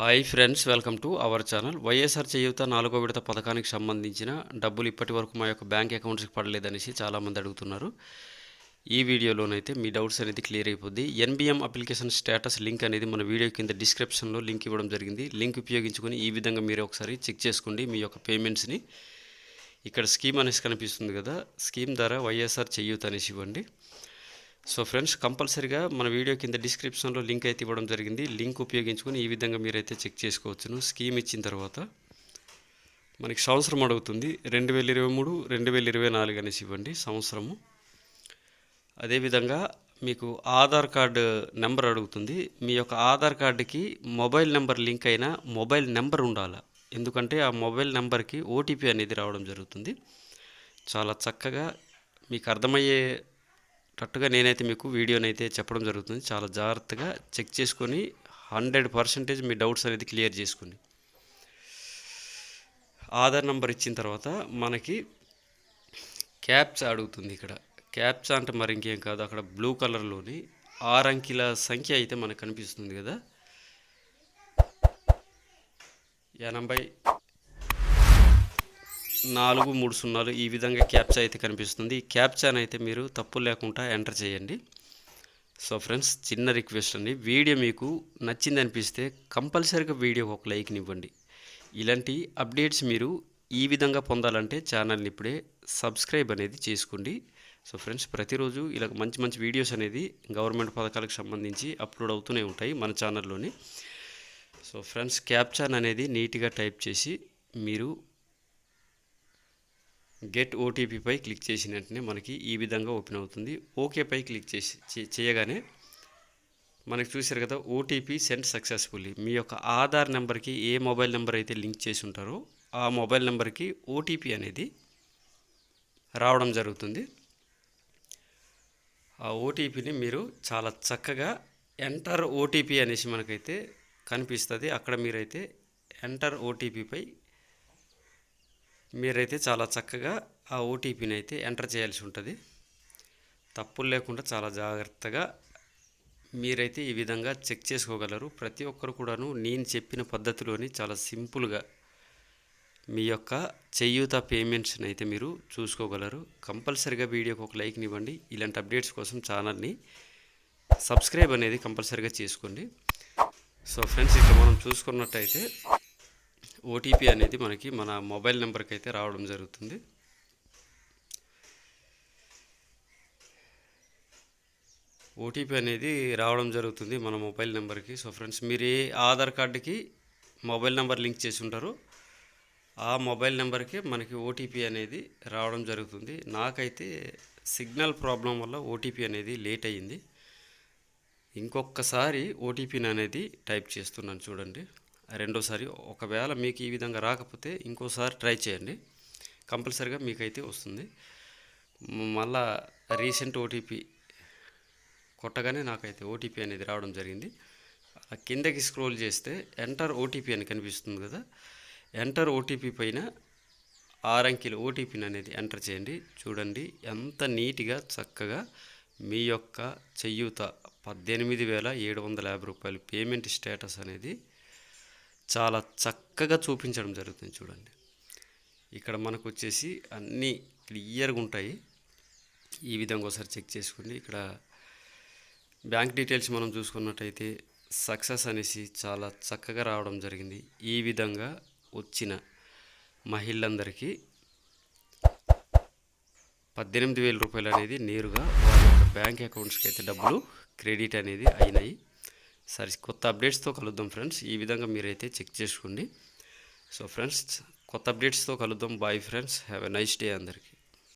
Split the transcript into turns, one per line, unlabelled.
Hi friends welcome to our channel YSR Cheyutha నాలుగో విడత పథకానికి సంబంధించిన డబ్బులు ఇప్పటి వరకు మా యొక్క బ్యాంక్ అకౌంట్స్కి పడలేదనేసి చాలామంది అడుగుతున్నారు. ఈ వీడియోలోనైతే మీ డౌట్స్ అనేది క్లియర్ అయిపోద్ది. ఎన్బిఎం అప్లికేషన్ స్టేటస్ లింక్ అనేది మన వీడియో కింద డిస్క్రిప్షన్లో లింక్ ఇవ్వడం జరిగింది. లింక్ ఉపయోగించుకొని ఈ విధంగా మీరు ఒకసారి చెక్ చేసుకోండి మీ యొక్క పేమెంట్స్ని. ఇక్కడ స్కీమ్ అనేసి కనిపిస్తుంది కదా. స్కీమ్ ద్వారా వైఎస్ఆర్ చేయూత అనేసి ఇవ్వండి. సో ఫ్రెండ్స్ కంపల్సరీగా మన వీడియో కింద డిస్క్రిప్షన్లో లింక్ అయితే ఇవ్వడం జరిగింది. లింక్ ఉపయోగించుకొని ఈ విధంగా మీరైతే చెక్ చేసుకోవచ్చును. స్కీమ్ ఇచ్చిన తర్వాత మనకి సంవత్సరం అడుగుతుంది. రెండు వేల ఇరవై మూడు రెండు వేల ఇరవై నాలుగు అనేసి ఇవ్వండి సంవత్సరము. అదేవిధంగా మీకు ఆధార్ కార్డు నెంబర్ అడుగుతుంది. మీ యొక్క ఆధార్ కార్డుకి మొబైల్ నెంబర్ లింక్ అయిన మొబైల్ నెంబర్ ఉండాలి. ఎందుకంటే ఆ మొబైల్ నెంబర్కి ఓటీపీ అనేది రావడం జరుగుతుంది. చాలా చక్కగా మీకు అర్థమయ్యే టట్టుగా నేనైతే మీకు వీడియోనైతే చెప్పడం జరుగుతుంది. చాలా జాగ్రత్తగా చెక్ చేసుకొని హండ్రెడ్ పర్సెంటేజ్ మీ డౌట్స్ అనేది క్లియర్ చేసుకోండి ఆధార్ నెంబర్ ఇచ్చిన తర్వాత మనకి క్యాప్స్ అడుగుతుంది ఇక్కడ. క్యాప్స్ అంటే మరి ఇంకేం కాదు అక్కడ బ్లూ కలర్లోని ఆరు అంకెల సంఖ్య అయితే మనకు కనిపిస్తుంది కదా. ఎనభై నాలుగు మూడు సున్నాలు ఈ విధంగా క్యాప్చా అయితే కనిపిస్తుంది. ఈ క్యాప్చాని అయితే మీరు తప్పు లేకుండా ఎంటర్ చేయండి. సో ఫ్రెండ్స్ చిన్న రిక్వెస్ట్ అండి. వీడియో మీకు నచ్చింది అనిపిస్తే కంపల్సరీగా వీడియోకి ఒక లైక్ని ఇవ్వండి. ఇలాంటి అప్డేట్స్ మీరు ఈ విధంగా పొందాలంటే ఛానల్ని ఇప్పుడే సబ్స్క్రైబ్ అనేది చేసుకోండి. సో ఫ్రెండ్స్ ప్రతిరోజు ఇలా మంచి మంచి వీడియోస్ అనేది గవర్నమెంట్ పథకాలకు సంబంధించి అప్లోడ్ అవుతూనే ఉంటాయి మన ఛానల్లోని. సో ఫ్రెండ్స్ క్యాప్చాన్ అనేది నీట్గా టైప్ చేసి మీరు గెట్ ఓటీపీపై క్లిక్ చేసిన వెంటనే మనకి ఈ విధంగా ఓపెన్ అవుతుంది. ఓకేపై క్లిక్ చేసి చేయగానే మనకి చూశారు కదా ఓటీపీ సెండ్ సక్సెస్ఫుల్లీ. మీ యొక్క ఆధార్ నెంబర్కి ఏ మొబైల్ నెంబర్ అయితే లింక్ చేసి ఉంటారో ఆ మొబైల్ నెంబర్కి ఓటీపీ అనేది రావడం జరుగుతుంది. ఆ ఓటీపీని మీరు చాలా చక్కగా ఎంటర్ ఓటీపీ అనేసి మనకైతే కనిపిస్తుంది. అక్కడ మీరైతే ఎంటర్ ఓటీపీపై మీరైతే చాలా చక్కగా ఆ ఓటీపీని అయితే ఎంటర్ చేయాల్సి ఉంటుంది. తప్పులు లేకుండా చాలా జాగ్రత్తగా మీరైతే ఈ విధంగా చెక్ చేసుకోగలరు. ప్రతి ఒక్కరు కూడాను నేను చెప్పిన పద్ధతిలోని చాలా సింపుల్గా మీ యొక్క చేయూత పేమెంట్స్ని అయితే మీరు చూసుకోగలరు. కంపల్సరిగా వీడియోకి ఒక లైక్ని ఇవ్వండి. ఇలాంటి అప్డేట్స్ కోసం ఛానల్ని సబ్స్క్రైబ్ అనేది కంపల్సరిగా చేసుకోండి. సో ఫ్రెండ్స్ ఇక్కడ మనం చూసుకున్నట్టయితే ఓటీపీ అనేది మనకి మన మొబైల్ నెంబర్కి అయితే రావడం జరుగుతుంది. ఓటీపీ అనేది రావడం జరుగుతుంది మన మొబైల్ నెంబర్కి. సో ఫ్రెండ్స్ మీరు ఏ ఆధార్ కార్డుకి మొబైల్ నెంబర్ లింక్ చేసి ఉంటారో ఆ మొబైల్ నెంబర్కి మనకి ఓటీపీ అనేది రావడం జరుగుతుంది. నాకైతే సిగ్నల్ ప్రాబ్లం వల్ల ఓటీపీ అనేది లేట్ అయ్యింది. ఇంకొకసారి ఓటీపీని అనేది టైప్ చేస్తున్నాను చూడండి. రెండోసారి ఒకవేళ మీకు ఈ విధంగా రాకపోతే ఇంకోసారి ట్రై చేయండి. కంపల్సరిగా మీకైతే వస్తుంది. మళ్ళా రీసెంట్ ఓటీపీ కొట్టగానే నాకైతే ఓటీపీ అనేది రావడం జరిగింది. ఆ కిందకి స్క్రోల్ చేస్తే ఎంటర్ ఓటీపీ అని కనిపిస్తుంది కదా. ఎంటర్ ఓటీపీ పైన ఆరంకిల ఓటీపీని అనేది ఎంటర్ చేయండి. చూడండి ఎంత నీట్గా చక్కగా మీ యొక్క చెయ్యూత పద్దెనిమిది వేల ఏడు వందల యాభై రూపాయలు పేమెంట్ స్టేటస్ అనేది చాలా చక్కగా చూపించడం జరుగుతుంది చూడండి. ఇక్కడ మనకు వచ్చేసి అన్నీ క్లియర్గా ఉంటాయి. ఈ విధంగా ఒకసారి చెక్ చేసుకోండి. ఇక్కడ బ్యాంక్ డీటెయిల్స్ మనం చూసుకున్నట్టయితే సక్సెస్ అనేసి చాలా చక్కగా రావడం జరిగింది. ఈ విధంగా వచ్చిన మహిళలందరికీ పద్దెనిమిది వేల రూపాయలు అనేది నేరుగా యొక్క బ్యాంక్ అకౌంట్స్కి అయితే డబ్బులు క్రెడిట్ అనేది అయినాయి. సరే కొత్త అప్డేట్స్తో కలుద్దాం ఫ్రెండ్స్. ఈ విధంగా మీరైతే చెక్ చేసుకోండి. సో ఫ్రెండ్స్ కొత్త అప్డేట్స్తో కలుద్దాం. Bye friends have a nice day అందరికీ.